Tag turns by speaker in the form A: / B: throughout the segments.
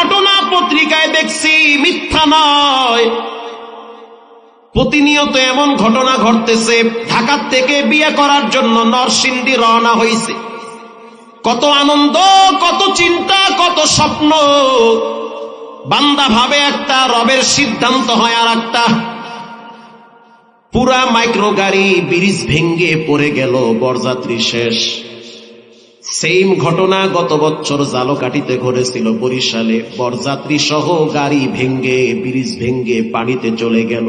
A: ঘটনা পত্রিকায় দেখছি, মিথ্যা নয়। প্রতিনিয়ত এমন ঘটনা ঘটতেছে, ঢাকার থেকে বিয়ে করার জন্য নরসিংদী রওনা হয়েছে কত আনন্দ, কত চিন্তা, কত স্বপ্ন। বান্দা ভাবে একটা, রবের সিদ্ধান্ত হয় আর একটা পুরা মাইক্রো গাড়ি ব্রিজ ভেঙ্গে পড়ে গেল, বরযাত্রী শেষ। সেইম ঘটনা গত বছর জালকাটিতে ঘটেছিল বরিশালে। বরযাত্রী সহ গাড়ি ভেঙ্গে ব্রিজ ভেঙ্গে পানিতে চলে গেল।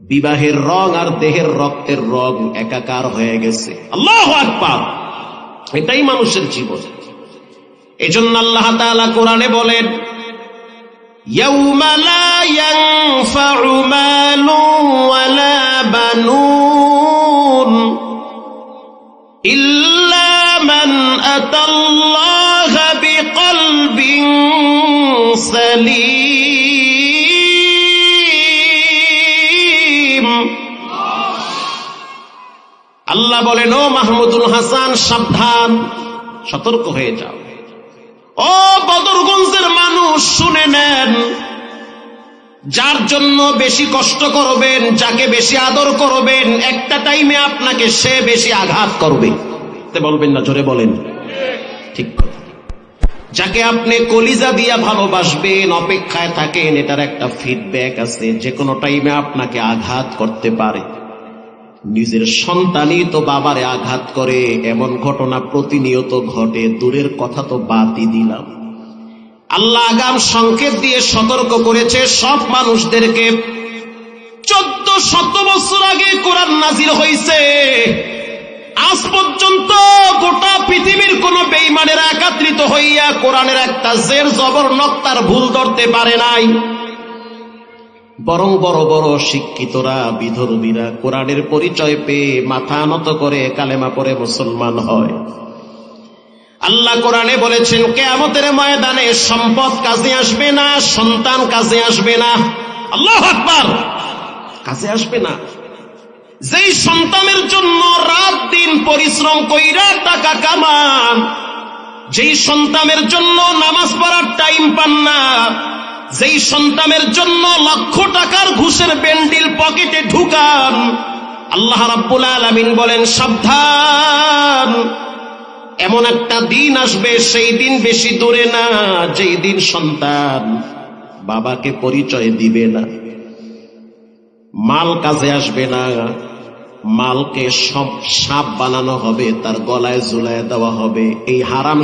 A: বিবাহের রং আর দেহের রক্তের রং একাকার হয়ে গেছে। আল্লাহ এটাই মানুষের জীবন। এজন্য আল্লাহ তাআলা কোরআনে বলেন, ইয়াউমা أتى الله بقلب سليم আল্লাহ বলেন ও মাহমুদুল হাসান সাবধান সতর্ক হয়ে যাও ও বদরগঞ্জের মানুষ শুনে নেন যার জন্য বেশি কষ্ট করবেন যাকে বেশি আদর করবেন একটা টাইমে আপনাকে সে বেশি আঘাত করবে তে বলবেন না জোরে বলেন ঠিক কথা। যাকে আপনি কলিজা দিয়া ভালোবাসবেন, অপেক্ষায় থাকেন, এটার একটা ফিডব্যাক আছে, যে কোনো টাইমে আপনাকে আঘাত করতে পারে। নিজের সন্তানই তো বাবারে আঘাত করে, এমন ঘটনা প্রতিনিয়ত ঘটে, দূরের কথা তো বাদই দিলাম। আল্লাহ আগাম সংকেত দিয়ে সতর্ক করেছে, সব মানুষদেরকে চোদ্দ শত বছর আগে কোরআন নাজির হয়েছে আজ পর্যন্ত গোটা কোরআনের একটা জের জবর নক্তার ভুল ধরতে পারে নাই। বরং বড় বড় শিক্ষিতরা, বিধর্মীরা কোরআনের পরিচয় পেয়ে মাথা নত করে কালেমা পরে মুসলমান হয়। আল্লাহ কোরআনে বলেছেন, কেয়ামতের ময়দানে সম্পদ কাজে আসবে না, সন্তান কাজে আসবে না। আল্লাহ আকবার! কাজে আসবে না। যেই সন্তানের জন্য রাত দিন পরিশ্রম কইরা টাকা কামান যেই সন্তানের জন্য নামাজ পড়ার টাইম পান না, যেই সন্তানের জন্য লক্ষ টাকার ঘুষের বেন্ডিল পকেটে ঢুকান, আল্লাহ রাব্বুল আলামিন বলেন, সাবধান। এমন একটা দিন আসবে, সেই দিন বেশি দূরে না, যেই দিন সন্তান বাবাকে পরিচয় দিবে না। মাল কাজে আসবে না। মালকে সব সাপ বানানো হবে তার গলায় ঝুলায় দেওয়া হবে। এই হারাম